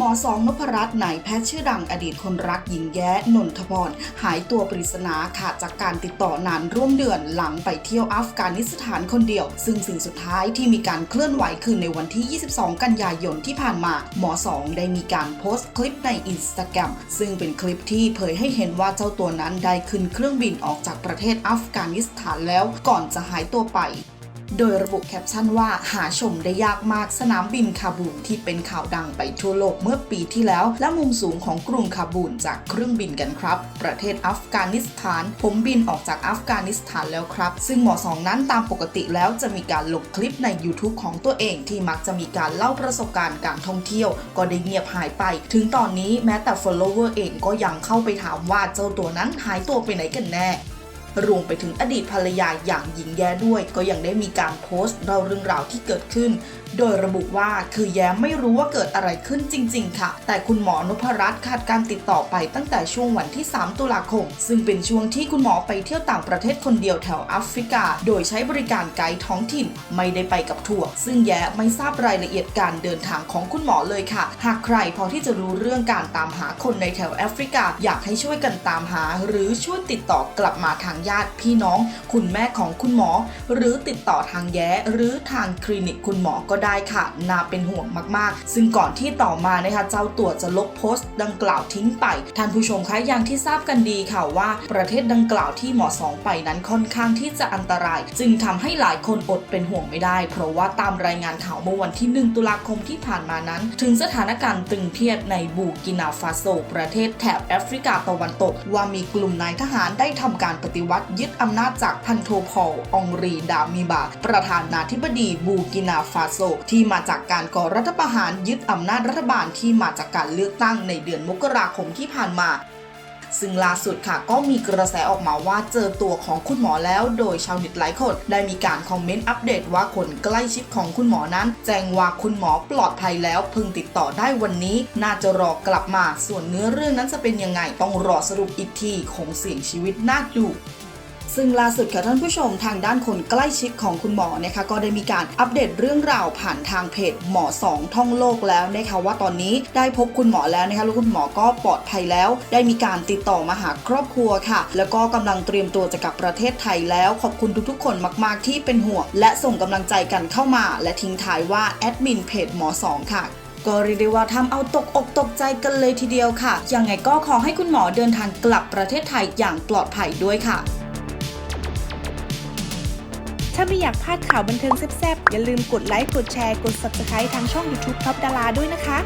หมอสองนพรัตน์นายแพทย์ชื่อดังอดีตคนรักหญิงแย้นนทพรหายตัวปริศนาขาดจากการติดต่อนานร่วมเดือนหลังไปเที่ยวอัฟกานิสถานคนเดียว ซึ่งสิ่งสุดท้ายที่มีการเคลื่อนไหวคือในวันที่ 22 กันยายนที่ผ่านมา หมอสองได้มีการโพสต์คลิปในอินสตาแกรมซึ่งเป็นคลิปที่เผยให้เห็นว่าเจ้าตัวนั้นได้ขึ้นเครื่องบินออกจากประเทศอัฟกานิสถานแล้วก่อนจะหายตัวไป โดยระบุแคปชั่นว่าหาชมได้ยากมากสนามบินคาบูลที่เป็นข่าวดังไปทั่วโลกเมื่อปีที่แล้ว และมุมสูงของกรุงคาบูลจากเครื่องบินกันครับ ประเทศอัฟกานิสถาน ผมบินออกจากอัฟกานิสถานแล้วครับ ซึ่งหมอสองนั้นตามปกติแล้วจะมีการลงคลิปใน YouTube ของตัวเองที่มักจะมีการเล่าประสบการณ์การท่องเที่ยว ก็ได้เงียบหายไป ถึงตอนนี้แม้แต่ follower เองก็ยังเข้าไปถามว่าเจ้าตัวนั้นหายตัวไปไหนกันแน่ รวมไปถึงอดีตภรรยาอย่างหญิงแย้ด้วย ก็ยังได้มีการโพสต์เล่าเรื่องราวที่เกิดขึ้น โดยระบุว่าคือแย้ไม่รู้ว่าเกิดอะไรขึ้นจริง ๆ ค่ะ แต่คุณหมอนพรัตน์ขาดการติดต่อไปตั้งแต่ช่วงวันที่ 3 ตุลาคม ซึ่งเป็นช่วงที่คุณหมอไปเที่ยวต่างประเทศคนเดียวแถวแอฟริกา โดยใช้บริการไกด์ท้องถิ่นไม่ได้ไปกับทัวร์ซึ่งแย้ไม่ทราบรายละเอียดการเดินทางของคุณหมอเลยค่ะ หากใครพอที่จะรู้เรื่องการตามหาคนในแถวแอฟริกา อยากให้ช่วยกันตามหา หรือช่วยติดต่อกลับมาทางญาติพี่น้อง คุณแม่ของคุณหมอ หรือติดต่อทางแย้หรือทางคลินิกคุณหมอก็ได้ค่ะน่าเป็นห่วงมากๆ ซึ่งก่อนที่ต่อมานะคะเจ้าตัวจะลบโพสต์ ดังกล่าวทิ้งไป ท่านผู้ชมคะอย่างที่ทราบกันดีค่ะว่าประเทศดังกล่าวที่หมอสองไปนั้นค่อนข้างที่จะอันตราย จึงทำให้หลายคนอดเป็นห่วงไม่ได้ เพราะว่าตามรายงานข่าวเมื่อวันที่ 1 ตุลาคมที่ผ่านมานั้น ถึงสถานการณ์ตึงเครียดในบูกินาฟาโซ ประเทศแถบแอฟริกาตะวันตก ว่ามีกลุ่มนายทหารได้ทำการปฏิวัตยึดอำนาจจากพันโทพอลองรีดามิบา ประธานาธิบดีบูกินาฟาโซ ที่มาจากการก่อรัฐประหารยึดอำนาจรัฐบาลที่มาจากการเลือกตั้งในเดือนมกราคมที่ผ่านมาซึ่งล่าสุดค่ะก็มีกระแสออกมาว่าเจอตัวของคุณหมอแล้ว โดยชาวเน็ตหลายคนได้มีการคอมเมนต์อัปเดตว่าคนใกล้ชิดของคุณหมอนั้น แจ้งว่าคุณหมอปลอดภัยแล้วเพิ่งติดต่อได้วันนี้ น่าจะรอกลับมาส่วนเนื้อเรื่องนั้นจะเป็นยังไง ต้องรอสรุปอีกทีคงเสี่ยงชีวิตน่าดู ซึ่งล่าสุดค่ะท่านผู้ชมทางด้านคนใกล้ชิดของคุณหมอนะคะก็ได้มีการอัปเดตเรื่องราวผ่านทางเพจหมอสองท่องโลกแล้วนะคะว่าตอนนี้ได้พบคุณหมอแล้วนะคะแล้วคุณหมอก็ปลอดภัยแล้ว ได้มีการติดต่อมาหาครอบครัวค่ะ แล้วก็กำลังเตรียมตัวจะกลับประเทศไทยแล้ว ขอบคุณทุกๆ คนมาก ๆ ที่เป็นห่วงและส่งกำลังใจกันเข้ามา และทิ้งท้ายว่าแอดมินเพจหมอสองค่ะก็เรียกได้ว่าทำเอาตกอกตกใจกันเลยทีเดียวค่ะ ยังไงก็ขอให้คุณหมอเดินทางกลับประเทศไทยอย่างปลอดภัยด้วยค่ะ ถ้าไม่อยากพลาดข่าวบันเทิงแซ่บๆ อย่าลืมกดไลค์ กดแชร์ กด Subscribe ทางช่อง YouTube Top ดาราด้วยนะคะ